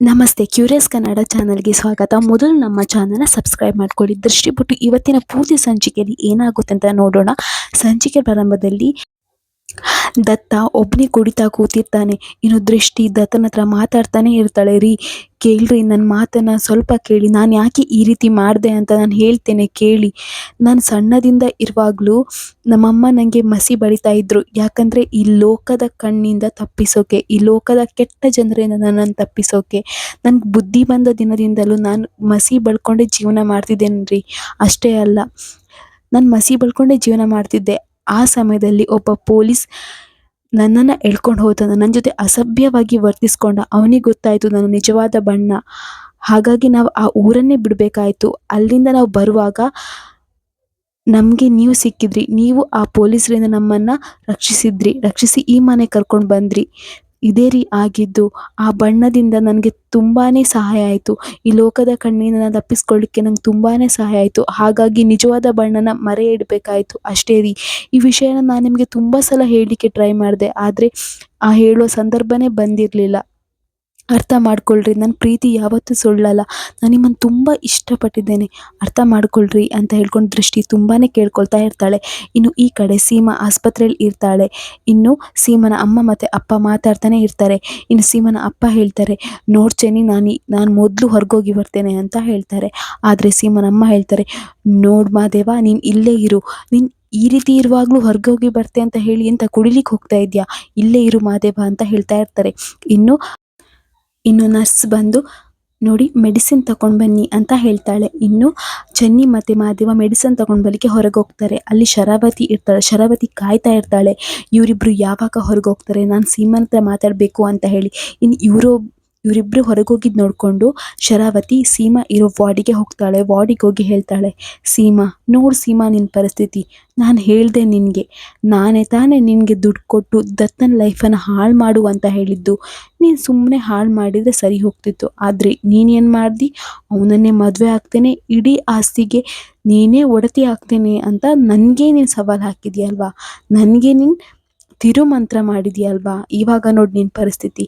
ನಮಸ್ತೆ ಕ್ಯೂರಿಯಸ್ ಕನ್ನಡ ಚಾನಲ್ಗೆ ಸ್ವಾಗತ. ಮೊದಲು ನಮ್ಮ ಚಾನಲ್ನ ಸಬ್ಸ್ಕ್ರೈಬ್ ಮಾಡ್ಕೊಳ್ಳಿ. ದೃಷ್ಟಿಬಿಟ್ಟು ಇವತ್ತಿನ ಪೂರ್ತಿ ಸಂಚಿಕೆಯಲ್ಲಿ ಏನಾಗುತ್ತೆ ಅಂತ ನೋಡೋಣ. ಸಂಚಿಕೆ ಪ್ರಾರಂಭದಲ್ಲಿ ದತ್ತ ಒಬ್ಬನೇ ಕುಡಿತಾ ಕೂತಿರ್ತಾನೆ. ಇನ್ನು ದೃಷ್ಟಿ ದತ್ತನ ಹತ್ರ ಮಾತಾಡ್ತಾನೆ ಇರ್ತಾಳೆ. ರೀ, ಕೇಳ್ರಿ ನನ್ನ ಮಾತನ್ನ ಸ್ವಲ್ಪ ಕೇಳಿ. ನಾನು ಯಾಕೆ ಈ ರೀತಿ ಮಾಡಿದೆ ಅಂತ ನಾನು ಹೇಳ್ತೇನೆ ಕೇಳಿ. ನಾನು ಸಣ್ಣದಿಂದ ಇರುವಾಗಲೂ ನಮ್ಮಮ್ಮ ನನಗೆ ಮಸಿ ಬಳಿತಾ ಇದ್ರು. ಯಾಕಂದರೆ ಈ ಲೋಕದ ಕಣ್ಣಿಂದ ತಪ್ಪಿಸೋಕೆ, ಈ ಲೋಕದ ಕೆಟ್ಟ ಜನರಿಂದ ನನ್ನನ್ನು ತಪ್ಪಿಸೋಕೆ ನನ್ಗೆ ಬುದ್ಧಿ ಬಂದ ದಿನದಿಂದಲೂ ನಾನು ಮಸಿ ಬಳ್ಕೊಂಡೇ ಜೀವನ ಮಾಡ್ತಿದ್ದೇನೆ ರೀ ಅಷ್ಟೇ ಅಲ್ಲ, ನಾನು ಮಸಿ ಬಳ್ಕೊಂಡೇ ಜೀವನ ಮಾಡ್ತಿದ್ದೆ. ಆ ಸಮಯದಲ್ಲಿ ಒಬ್ಬ ಪೊಲೀಸ್ ನನ್ನನ್ನು ಎಳ್ಕೊಂಡು ಹೋದ ನನ್ನ ಜೊತೆ ಅಸಭ್ಯವಾಗಿ ವರ್ತಿಸ್ಕೊಂಡ. ಅವನಿಗೆ ಗೊತ್ತಾಯಿತು ನನ್ನ ನಿಜವಾದ ಬಣ್ಣ. ಹಾಗಾಗಿ ನಾವು ಆ ಊರನ್ನೇ ಬಿಡಬೇಕಾಯಿತು. ಅಲ್ಲಿಂದ ನಾವು ಬರುವಾಗ ನಮಗೆ ನೀವು ಸಿಕ್ಕಿದ್ರಿ. ನೀವು ಆ ಪೊಲೀಸರಿಂದ ನಮ್ಮನ್ನು ರಕ್ಷಿಸಿದ್ರಿ. ರಕ್ಷಿಸಿ ಈ ಮನೆ ಕರ್ಕೊಂಡು ಬಂದ್ರಿ. ಇದೇ ರೀ ಆಗಿದ್ದು, ಆ ಬಣ್ಣದಿಂದ ನನಗೆ ತುಂಬಾ ಸಹಾಯ ಆಯಿತು. ಈ ಲೋಕದ ಕಣ್ಣಿನ ತಪ್ಪಿಸ್ಕೊಳ್ಳಿಕ್ಕೆ ನಂಗೆ ತುಂಬಾ ಸಹಾಯ ಆಯಿತು. ಹಾಗಾಗಿ ನಿಜವಾದ ಬಣ್ಣನ ಮರೆ ಇಡಬೇಕಾಯ್ತು ಅಷ್ಟೇ ರೀ. ಈ ವಿಷಯನ ನಾನು ನಿಮಗೆ ತುಂಬ ಸಲ ಹೇಳಲಿಕ್ಕೆ ಟ್ರೈ ಮಾಡಿದೆ. ಆದರೆ ಆ ಹೇಳುವ ಸಂದರ್ಭನೇ ಬಂದಿರಲಿಲ್ಲ. ಅರ್ಥ ಮಾಡ್ಕೊಳ್ರಿ ನನ್ನ ಪ್ರೀತಿ ಯಾವತ್ತೂ ಸುಳ್ಳಲ್ಲ. ನಾನು ನಿಮ್ಮನ್ನು ತುಂಬ ಇಷ್ಟಪಟ್ಟಿದ್ದೇನೆ. ಅರ್ಥ ಮಾಡ್ಕೊಳ್ರಿ ಅಂತ ಹೇಳ್ಕೊಂಡು ದೃಷ್ಟಿ ತುಂಬಾ ಕೇಳ್ಕೊಳ್ತಾ ಇರ್ತಾಳೆ. ಇನ್ನು ಈ ಕಡೆ ಸೀಮಾ ಆಸ್ಪತ್ರೆಯಲ್ಲಿ ಇರ್ತಾಳೆ. ಇನ್ನು ಸೀಮನ ಅಮ್ಮ ಮತ್ತು ಅಪ್ಪ ಮಾತಾಡ್ತಾನೆ ಇರ್ತಾರೆ. ಇನ್ನು ಸೀಮನ ಅಪ್ಪ ಹೇಳ್ತಾರೆ ನೋಡ್ಚೇನಿ ನಾನು ನಾನು ಮೊದಲು ಹೊರಗೋಗಿ ಬರ್ತೇನೆ ಅಂತ ಹೇಳ್ತಾರೆ. ಆದರೆ ಸೀಮನ ಅಮ್ಮ ಹೇಳ್ತಾರೆ, ನೋಡು ಮಾದೇವ, ನೀನು ಇಲ್ಲೇ ಇರು. ನೀನು ಈ ರೀತಿ ಇರುವಾಗಲೂ ಹೊರಗೋಗಿ ಬರ್ತೆ ಅಂತ ಹೇಳಿ, ಎಂತ ಕುಡಿಲಿಕ್ಕೆ ಹೋಗ್ತಾ ಇದೆಯಾ? ಇಲ್ಲೇ ಇರು ಮಾದೇವ ಅಂತ ಹೇಳ್ತಾ ಇರ್ತಾರೆ. ಇನ್ನು ಇನ್ನು ನರ್ಸ್ ಬಂದು, ನೋಡಿ, ಮೆಡಿಸಿನ್ ತಗೊಂಡು ಬನ್ನಿ ಅಂತ ಹೇಳ್ತಾಳೆ. ಇನ್ನು ಚೆನ್ನಿ ಮತ್ತು ಮಾದೇವ ಮೆಡಿಸಿನ್ ತಗೊಂಡು ಬಲಿಕ್ಕೆ ಹೊರಗೆ ಹೋಗ್ತಾರೆ ಅಲ್ಲಿ ಶರಾವತಿ ಇರ್ತಾಳೆ, ಶರಾವತಿ ಕಾಯ್ತಾ ಇರ್ತಾಳೆ, ಇವರಿಬ್ರು ಯಾವಾಗ ಹೊರಗೆ ಹೋಗ್ತಾರೆ ನಾನು ಸೀಮನ್ ಹತ್ರ ಮಾತಾಡಬೇಕು ಅಂತ ಹೇಳಿ. ಇನ್ನು ಇವರು ಇವರಿಬ್ರು ಹೊರಗೋಗಿದ್ ನೋಡ್ಕೊಂಡು ಶರಾವತಿ, ಸೀಮಾ ಇರೋ ವಾರ್ಡಿಗೆ ಹೋಗ್ತಾಳೆ ವಾರ್ಡಿಗೆ ಹೋಗಿ ಹೇಳ್ತಾಳೆ, ಸೀಮಾ, ನೋಡು ಸೀಮಾ ನಿನ್ನ ಪರಿಸ್ಥಿತಿ. ನಾನು ಹೇಳಿದೆ ನಿನಗೆ. ನಾನೇ ತಾನೇ ನಿನಗೆ ದುಡ್ಡು ಕೊಟ್ಟು ದತ್ತನ ಲೈಫನ್ನು ಹಾಳು ಮಾಡು ಅಂತ ಹೇಳಿದ್ದು. ನೀನು ಸುಮ್ಮನೆ ಹಾಳು ಮಾಡಿದರೆ ಸರಿ ಹೋಗ್ತಿತ್ತು. ಆದರೆ ನೀನೇನು ಮಾಡ್ದಿ? ಅವನನ್ನೇ ಮದುವೆ ಆಗ್ತೇನೆ, ಇಡೀ ಆಸ್ತಿಗೆ ನೀನೇ ಒಡತಿ ಆಗ್ತೇನೆ ಅಂತ ನನಗೆ ನೀನು ಸವಾಲು ಹಾಕಿದ್ಯಲ್ವಾ? ನನಗೆ ನೀನು ತಿರುಮಂತ್ರ ಮಾಡಿದ್ಯಲ್ವಾ? ಇವಾಗ ನೋಡಿ ನಿನ್ನ ಪರಿಸ್ಥಿತಿ.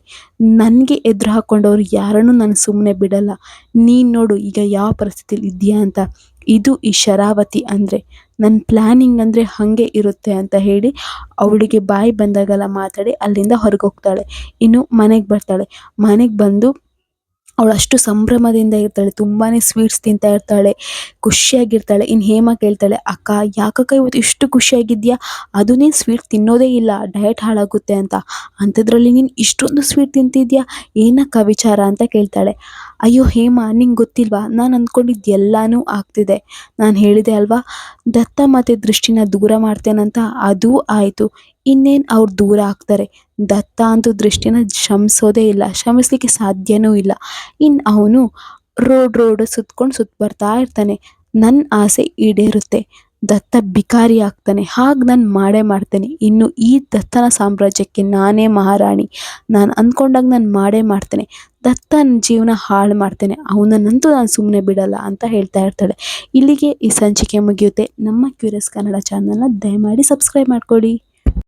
ನನಗೆ ಎದುರು ಹಾಕ್ಕೊಂಡವ್ರು ಯಾರನ್ನು ನಾನು ಸುಮ್ಮನೆ ಬಿಡಲ್ಲ. ನೀನು ನೋಡು ಈಗ ಯಾವ ಪರಿಸ್ಥಿತಿಲಿ ಇದೆಯಾ ಅಂತ. ಇದು ಈ ಶರಾವತಿ ಅಂದರೆ. ನನ್ನ ಪ್ಲ್ಯಾನಿಂಗ್ ಅಂದರೆ ಹಾಗೆ ಇರುತ್ತೆ ಅಂತ ಹೇಳಿ ಅವಳಿಗೆ ಬಾಯಿ ಬಂದಾಗೆಲ್ಲ ಮಾತಾಡಿ ಅಲ್ಲಿಂದ ಹೊರಗೆ ಹೋಗ್ತಾಳೆ. ಇನ್ನು ಮನೆಗೆ ಬರ್ತಾಳೆ. ಮನೆಗೆ ಬಂದು ಅವಳು ಅಷ್ಟು ಸಂಭ್ರಮದಿಂದ ಇರ್ತಾಳೆ ತುಂಬಾ ಸ್ವೀಟ್ಸ್ ತಿಂತಾ ಇರ್ತಾಳೆ, ಖುಷಿಯಾಗಿರ್ತಾಳೆ. ಇನ್ನು ಹೇಮ ಕೇಳ್ತಾಳೆ, ಅಕ್ಕ, ಯಾಕಕ್ಕ ಇವತ್ತು ಇಷ್ಟು ಖುಷಿಯಾಗಿದ್ಯಾ? ಅದು ನೀನು ಸ್ವೀಟ್ ತಿನ್ನೋದೇ ಇಲ್ಲ ಡಯಟ್ ಹಾಳಾಗುತ್ತೆ ಅಂತ. ಅಂಥದ್ರಲ್ಲಿ ನೀನು ಇಷ್ಟೊಂದು ಸ್ವೀಟ್ ತಿಂತಿದ್ಯಾ? ಏನಕ್ಕ ವಿಚಾರ? ಅಂತ ಕೇಳ್ತಾಳೆ. ಅಯ್ಯೋ ಹೇಮ, ನಿಂಗೆ ಗೊತ್ತಿಲ್ವಾ? ನಾನು ಅಂದ್ಕೊಂಡಿದ್ದು ಎಲ್ಲನೂ ಆಗ್ತಿದೆ. ನಾನು ಹೇಳಿದೆ ಅಲ್ವಾ? ದತ್ತ ಮತ್ತು ದೃಷ್ಟಿನ ದೂರ ಮಾಡ್ತೇನಂತ, ಅದೂ ಆಯಿತು. ಇನ್ನೇನು ಅವ್ರು ದೂರ ಆಗ್ತಾರೆ? ದತ್ತ ಅಂತೂ ದೃಷ್ಟಿನ ಶ್ರಮಿಸೋದೇ ಇಲ್ಲ ಶ್ರಮಿಸ್ಲಿಕ್ಕೆ ಸಾಧ್ಯನೂ ಇಲ್ಲ. ಇನ್ನು ಅವನು ರೋಡ್ ರೋಡ್ ಸುತ್ಕೊಂಡು ಸುತ್ತ ಬರ್ತಾ ಇರ್ತಾನೆ. ನನ್ನ ಆಸೆ ಈಡೇರುತ್ತೆ. ದತ್ತ ಬಿಕಾರಿ ಆಗ್ತಾನೆ. ಹಾಗೆ ನಾನು ಮಾಡೇ ಮಾಡ್ತೇನೆ. ಇನ್ನು ಈ ದತ್ತನ ಸಾಮ್ರಾಜ್ಯಕ್ಕೆ ನಾನೇ ಮಹಾರಾಣಿ. ನಾನು ಅಂದ್ಕೊಂಡಾಗ ನಾನು ಮಾಡೇ ಮಾಡ್ತೇನೆ. ದತ್ತನ ಜೀವನ ಹಾಳು ಮಾಡ್ತೇನೆ. ಅವನನ್ನಂತೂ ನಾನು ಸುಮ್ಮನೆ ಬಿಡಲ್ಲ ಅಂತ ಹೇಳ್ತಾ ಇರ್ತಾಳೆ. ಇಲ್ಲಿಗೆ ಈ ಸಂಚಿಕೆ ಮುಗಿಯುತ್ತೆ. ನಮ್ಮ ಕ್ಯೂರಿಯಸ್ ಕನ್ನಡ ಚಾನಲ್ನ ದಯಮಾಡಿ ಸಬ್ಸ್ಕ್ರೈಬ್ ಮಾಡ್ಕೊಳ್ಳಿ